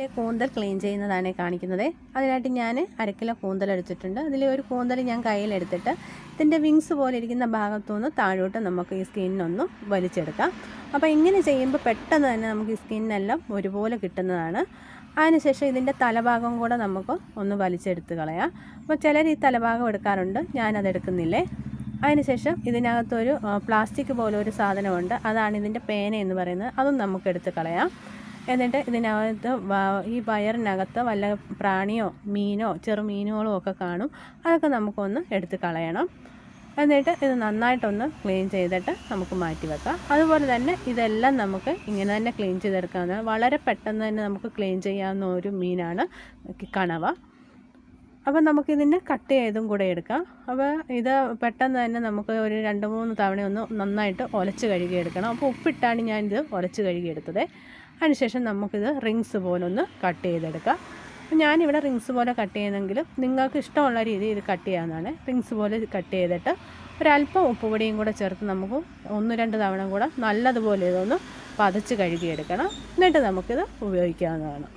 ഇതിലെ കൂന്തൽ ക്ലീൻ ചെയ്യുന്നതാണ് കാണിക്കുന്നത്. അതിനായിട്ട് ഞാൻ അരക്കിലോ കൂന്തൽ എടുത്തിട്ടുണ്ട്. അതിൽ ഒരു കൂന്തൽ ഞാൻ കയ്യിലെടുത്തിട്ട് ഇതിന്റെ വിങ്സ് പോലെ ഇരിക്കുന്ന ഭാഗത്തുനിന്ന് താഴോട്ട് നമുക്ക് ഈ സ്കിന്നൊന്ന് വലിച്ചെടുക്കാം. അപ്പോൾ ഇങ്ങനെ ചെയ്യുമ്പോൾ പെട്ടെന്ന് തന്നെ നമുക്ക് ഈ സ്കിന്നെല്ലാം ഒരുപോലെ കിട്ടുന്നതാണ്. അതിനുശേഷം ഇതിന്റെ തലഭാഗം കൂടെ നമുക്ക് ഒന്ന് വലിച്ചെടുത്ത് കളയാം. അപ്പോൾ ചിലർ ഈ തലഭാഗം എടുക്കാറുണ്ട്. ഞാനത് എടുക്കുന്നില്ലേ? അതിനുശേഷം ഇതിനകത്തൊരു പ്ലാസ്റ്റിക് പോലെ ഒരു സാധനമുണ്ട്. അതാണ് ഇതിന്റെ പേന എന്ന് പറയുന്നത്. അതും നമുക്ക് എടുത്ത് കളയാം. എന്നിട്ട് ഇതിനകത്ത് ഈ വയറിനകത്ത് വല്ല പ്രാണിയോ മീനോ ചെറുമീനുകളോ ഒക്കെ കാണും. അതൊക്കെ നമുക്കൊന്ന് എടുത്ത് കളയണം. എന്നിട്ട് ഇത് നന്നായിട്ടൊന്ന് ക്ലീൻ ചെയ്തിട്ട് നമുക്ക് മാറ്റി വെക്കാം. അതുപോലെ തന്നെ ഇതെല്ലാം നമുക്ക് ഇങ്ങനെ തന്നെ ക്ലീൻ ചെയ്തെടുക്കാവുന്ന വളരെ പെട്ടെന്ന് തന്നെ നമുക്ക് ക്ലീൻ ചെയ്യാവുന്ന ഒരു മീനാണ് കണവ. അപ്പോൾ നമുക്കിതിനെ കട്ട് ചെയ്തും കൂടെ എടുക്കാം. അപ്പോൾ ഇത് പെട്ടെന്ന് തന്നെ നമുക്ക് ഒരു രണ്ട് മൂന്ന് തവണ ഒന്ന് നന്നായിട്ട് ഒലച്ച് കഴുകിയെടുക്കണം. അപ്പോൾ ഉപ്പിട്ടാണ് ഞാനിത് ഒലച്ച് കഴുകിയെടുത്തത്. അതിനുശേഷം നമുക്കിത് റിങ്സ് പോലെ ഒന്ന് കട്ട് ചെയ്തെടുക്കാം ഞാനിവിടെ റിങ്സ് പോലെ കട്ട് ചെയ്യുന്നെങ്കിലും നിങ്ങൾക്ക് ഇഷ്ടമുള്ള രീതിയിൽ ഇത് കട്ട് ചെയ്യാവുന്നതാണ്. റിങ്സ് പോലെ കട്ട് ചെയ്തിട്ട് ഒരല്പം ഉപ്പുപൊടിയും കൂടെ ചേർത്ത് നമുക്ക് ഒന്ന് രണ്ട് തവണ കൂടെ നല്ലതുപോലെ ഇതൊന്ന് പതച്ച് കഴുകിയെടുക്കണം. എന്നിട്ട് നമുക്കിത് ഉപയോഗിക്കാവുന്നതാണ്.